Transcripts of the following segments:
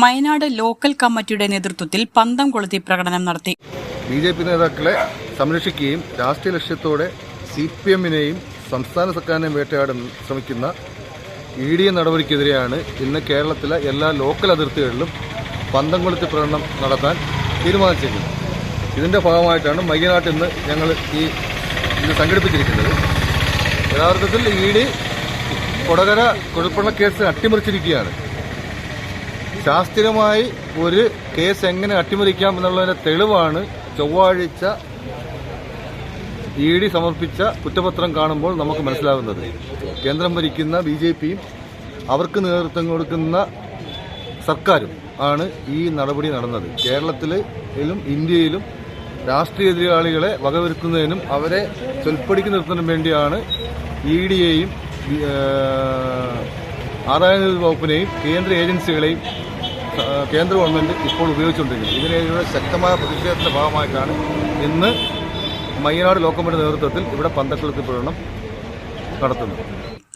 Mayanad local കമ്മിറ്റിയുടെ നേതൃത്വത്തിൽ പന്തം കൊളുത്തി പ്രകടനം നടത്തി. ബി ജെ പി നേതാക്കളെ സംരക്ഷിക്കുകയും രാഷ്ട്രീയ ലക്ഷ്യത്തോടെ സി പി എമ്മിനെയും സംസ്ഥാന സർക്കാരിനെയും വേട്ടയാടാൻ ശ്രമിക്കുന്ന ഇ ഡി എ നടപടിക്കെതിരെയാണ് ഇന്ന് കേരളത്തിലെ എല്ലാ ലോക്കൽ അതിർത്തികളിലും പന്തം കൊളുത്തി പ്രകടനം നടത്താൻ തീരുമാനിച്ചിരിക്കുന്നത്. ഇതിന്റെ ഭാഗമായിട്ടാണ് മയ്യനാട്ടിൽ നിന്ന് ഞങ്ങൾ ഈ ഇത് സംഘടിപ്പിച്ചിരിക്കുന്നത്. യഥാർത്ഥത്തിൽ ഇ ഡി കൊടകര കുഴൽപ്പണ കേസ് അട്ടിമറിച്ചിരിക്കുകയാണ്. ശാസ്ത്രീയമായി ഒരു കേസ് എങ്ങനെ അട്ടിമറിക്കാം എന്നുള്ളതിന്റെ തെളിവാണ് ചൊവ്വാഴ്ച ഇ ഡി സമർപ്പിച്ച കുറ്റപത്രം കാണുമ്പോൾ നമുക്ക് മനസ്സിലാകുന്നത് കേന്ദ്രം ഭരിക്കുന്ന ബി ജെ പിയും അവർക്ക് നേതൃത്വം കൊടുക്കുന്ന സർക്കാരും ആണ് ഈ നടപടി നടന്നത്. കേരളത്തിലും ഇന്ത്യയിലും രാഷ്ട്രീയ എതിരാളികളെ വകവരുത്തുന്നതിനും അവരെ ചൊൽപ്പടിക്ക് നിർത്തുന്നതിനും വേണ്ടിയാണ് ഇ ഡിയെയും ആദായനികുതി വകുപ്പിനെയും കേന്ദ്ര ഏജൻസികളെയും കേന്ദ്ര ഗവൺമെന്റ് ഇപ്പോൾ ഉപയോഗിച്ചുകൊണ്ടിരിക്കുന്നത് ഇതിനെതിരെ ശക്തമായ പ്രതിഷേധത്തിന്റെ ഭാഗമായിട്ടാണ് ഇന്ന് മയ്യനാട് ലോക്കമ്മിന്റെ നേതൃത്വത്തിൽ ഇവിടെ പന്തക്കുളത്തിൽ പ്രകടനം നടത്തുന്നത്.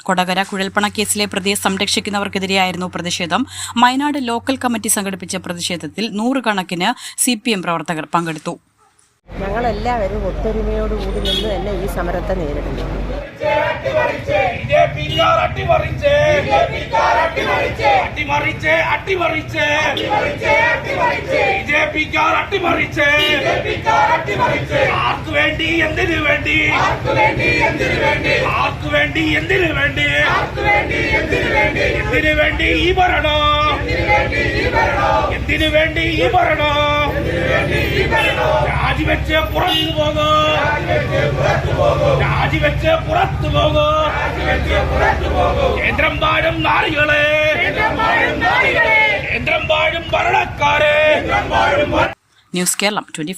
കൊടകര കുഴൽപ്പണ കേസിലെ പ്രതിയെ സംരക്ഷിക്കുന്നവർക്കെതിരെയായിരുന്നു പ്രതിഷേധം. മയനാട് ലോക്കൽ കമ്മിറ്റി സംഘടിപ്പിച്ച പ്രതിഷേധത്തിൽ നൂറുകണക്കിന് സി പി എം പ്രവർത്തകർ പങ്കെടുത്തു. ഞങ്ങളെല്ലാവരും ഒത്തൊരുമയോടുകൂടി നിന്ന് തന്നെ ഈ സമരത്തെ നേരിടുന്നു. അട്ടിമറിച്ച്. അട്ടിമറിച്ച്. അട്ടിമറിച്ച്. ബിജെപിക്കാർ അട്ടിമറിച്ച്. ആർക്ക് വേണ്ടി എന്തിനു വേണ്ടി? ആർക്ക് വേണ്ടി എന്തിനു വേണ്ടി? എന്തിനു വേണ്ടി? എന്തിനു വേണ്ടി? ഈ ഭരണോ? എന്തിനു വേണ്ടി ഈ ഭരണോ? രാജിവെച്ച് പുറത്തു പോകൂ. രാജിവെച്ച് പുറത്തു പോകൂ. കേന്ദ്രം പാടും നാളികളെ കേന്ദ്രം പാടും ഭരണക്കാരെ. News Kerala twenty